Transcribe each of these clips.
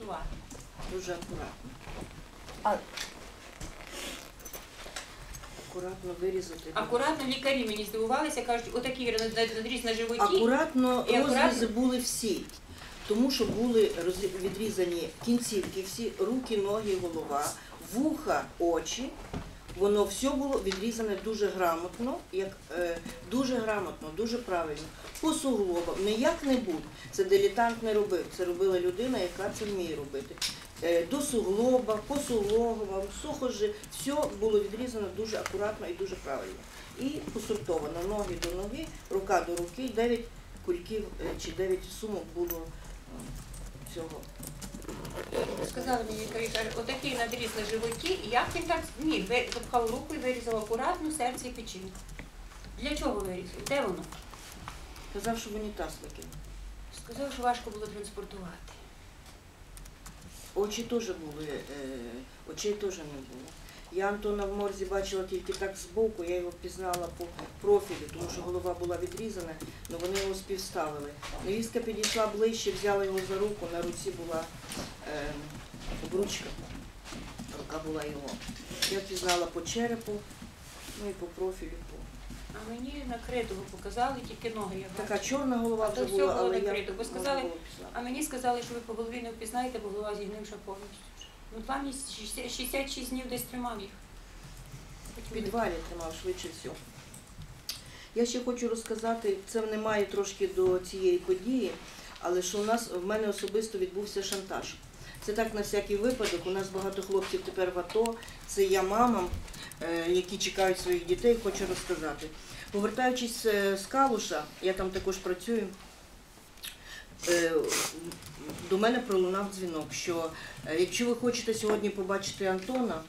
транспортувати. Дуже акуратно. А Акуратно вирізати. Акуратно лікарі мені здивувалися, кажуть, отакий надріз на животі. Акуратно І акуратно- розрізи були всі, тому що були розрі- відрізані кінцівки, всі руки, ноги, голова, вуха, очі. Воно все було відрізане дуже грамотно, як е, дуже грамотно, дуже правильно. По суглобам, не як-небудь. Це дилетант не робив. Це робила людина, яка це вміє робити. Е, до суглоба, по суглобам, сухожи, все було відрізано дуже акуратно і дуже правильно. І посортовано ноги до ноги, рука до руки, 9 кульків е, чи 9 сумок було е, цього. Сказали мені каже, отакий надріз на животі, і як він так ні, запхав руку і вирізав акуратно серце і печінку. Для чого вирізав? Де воно? Казав, що в унітаз викинув. Сказав, що важко було транспортувати. Очі теж були, е, очей теж не було. Я Антона в морзі бачила тільки так збоку, я його пізнала по профілю, тому що голова була відрізана, але вони його співставили. Невістка підійшла ближче, взяла його за руку, на руці була е, обручка, рука була його. Я впізнала по черепу, ну і по профілю. По... А мені накритого показали, тільки ноги я Така бачила. чорна голова вже все була, було але накрито, бо сказали. А мені сказали, що ви по голові не впізнаєте, бо голова зігнивша повністю. Ну, два місяці, 66 днів десь тримав їх. В підвалі тримав швидше всього. Я ще хочу розказати, це немає трошки до цієї події, але що у нас в мене особисто відбувся шантаж. Це так на всякий випадок. У нас багато хлопців тепер в АТО. Це я мамам, е, які чекають своїх дітей, хочу розказати. Повертаючись е, з Калуша, я там також працюю. е, До мене пролунав дзвінок, що якщо ви хочете сьогодні побачити Антона,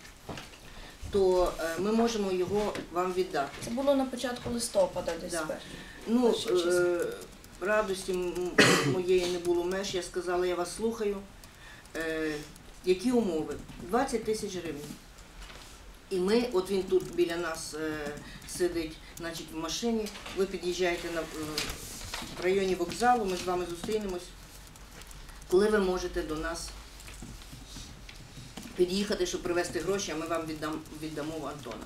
то ми можемо його вам віддати. це було на початку листопада десь. Да. Ну, радості моєї не було меж, я сказала, я вас слухаю. Е, які умови? 20 тисяч гривень. І ми, от він тут біля нас е, сидить, значить, в машині, ви під'їжджаєте на, е, в районі вокзалу, ми з вами зустрінемось, коли ви можете до нас під'їхати, щоб привезти гроші, а ми вам віддам, віддамо Антона.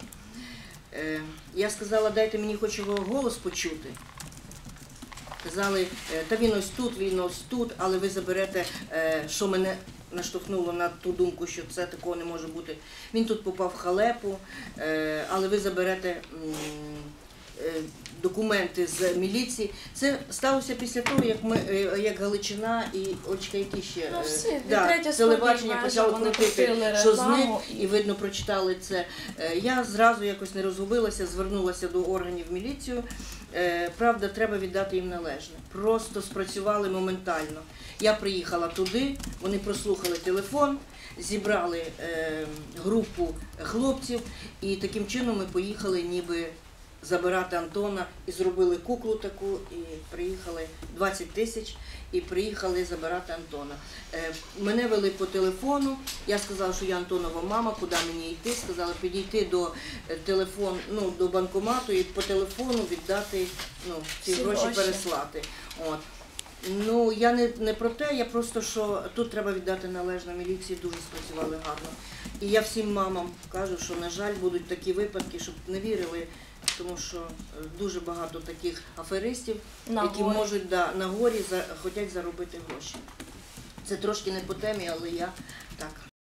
Е, я сказала, дайте мені хоч його голос почути. Казали, е, та він ось тут, він ось тут, але ви заберете, е, що мене наштовхнуло на ту думку, що це такого не може бути. Він тут попав в халепу, е, але ви заберете документи з міліції. Це сталося після того, як ми, як Галичина і очка, які ще Ну, всі, да, телебачення вони крутити, що з них, і видно, прочитали це. Я зразу якось не розгубилася, звернулася до органів міліцію. Е, Правда, треба віддати їм належне. Просто спрацювали моментально. Я приїхала туди, вони прослухали телефон, зібрали е, групу хлопців, і таким чином ми поїхали ніби забирати Антона і зробили куклу таку, і приїхали 20 тисяч, і приїхали забирати Антона. Е, Мене вели по телефону. Я сказала, що я Антонова мама, куди мені йти. Сказали підійти до е, телефон, ну до банкомату і по телефону віддати ну, ці Всі гроші гроші. переслати. От. Ну я не, не про те, я просто що тут треба віддати належне, міліції, дуже спрацювали гарно. І я всім мамам кажу, що на жаль будуть такі випадки, щоб не вірили, тому що е, дуже багато таких аферистів, на які горі. можуть да, на горі за, хочуть заробити гроші. Це трошки не по темі, але я так.